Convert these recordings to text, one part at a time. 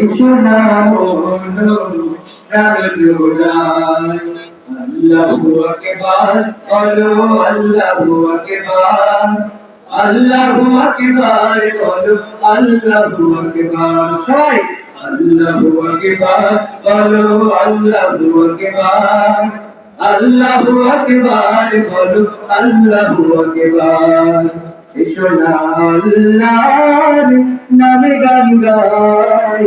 এসো না মনো প্রাণ জোড়ায় আল্লাহু আকবার বলো আল্লাহু আকবার আল্লাহু আকবার বলো আল্লাহু আকবার সবাই আল্লাহু আকবার বলো আল্লাহু আকবার আল্লাহু আকবার বলো আল্লাহু আকবার এসো না আল্লাহর নামে গান গাই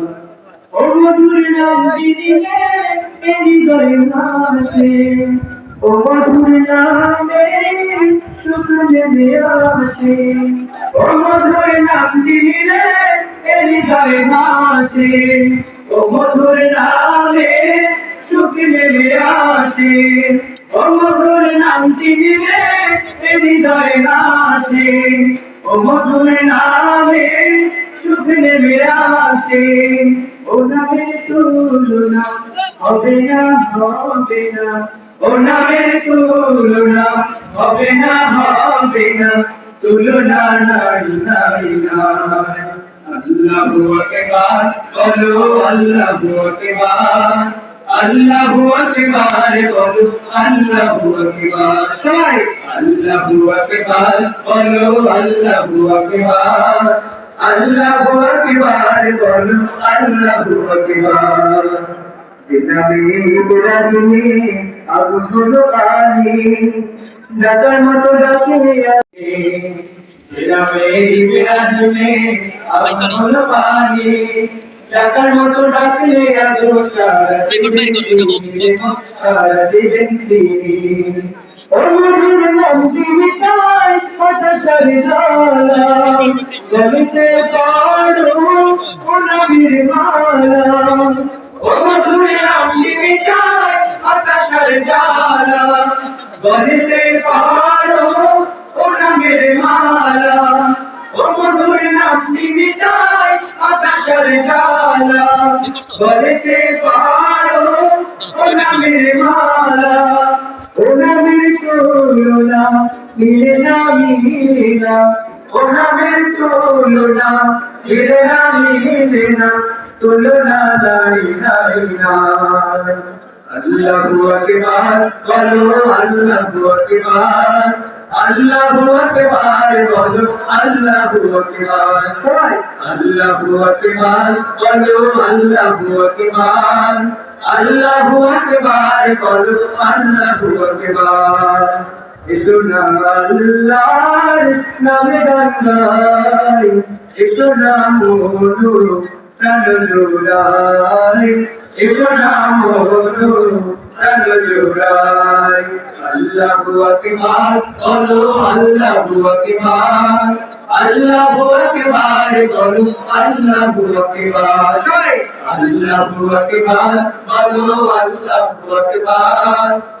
মধুর নাম দিলে এরি গরে নামে ও মধুর নামে সুখ নেমে আসে ও মধুর নাম দিলে এরি গরে নামে ও মধুর নামে সুখ নেমে আসে ও মধুর নাম দিলে হৃদয় নাশে ও মধুর নামে সুখ নেমে আসে ও নামে তুলনা হবে না হবে না। ও নামে তুলনা হবে না হবে না। তুলনা নাই নাই নাই। আল্লাহু আকবার বলো আল্লাহু আকবার। আল্লাহু আকবার বলো আল্লাহু আকবার। সবাই। আল্লাহু আকবার বলো আল্লাহু আকবার। আল্লাহু আকবার বলো আল্লাহু আকবার ইসলামী বিরাজনী আবু সুলতানি ডাকার মতো ডাকে ইসলামী বিরাজনী আবু সুলতানি ডাকার মতো ডাকলে আজ সারা দিবেন তিনি ওর মধুর দিবিটাই কথা সারি জালা গলিতে পারো ও নবীর মালা। ওর মধুর দিবিটাই কথা সারি জালা গলিতে পারো ও নবীর মালা। ও মধুর নাম দিবিটাই আকাশের জালা বলতে পারো ও নামের মালা। ও নামের তুলনা, মিলে না মিলে না ও নামের তুলনা মিলে না মিলে না তুলনা নাই নাই নাই। আল্লাহু আকবার বলো আল্লাহু আকবার আল্লাহু আকবার বলো আল্লাহু আকবার। সবাই। আল্লাহু আকবার বলো আল্লাহু আকবার। আল্লাহু আকবার বলো আল্লাহু আকবার। এসো না আল্লাহর নামে এসো না মনো প্রাণ জোড়াই এসো না মনো প্রাণ জোড়াই আল্লাহু আকবার বলো আল্লাহু আকবার আল্লাহু আকবার বলো আল্লাহু আকবার। আল্লাহু আকবার বলো আল্লাহু আকবার।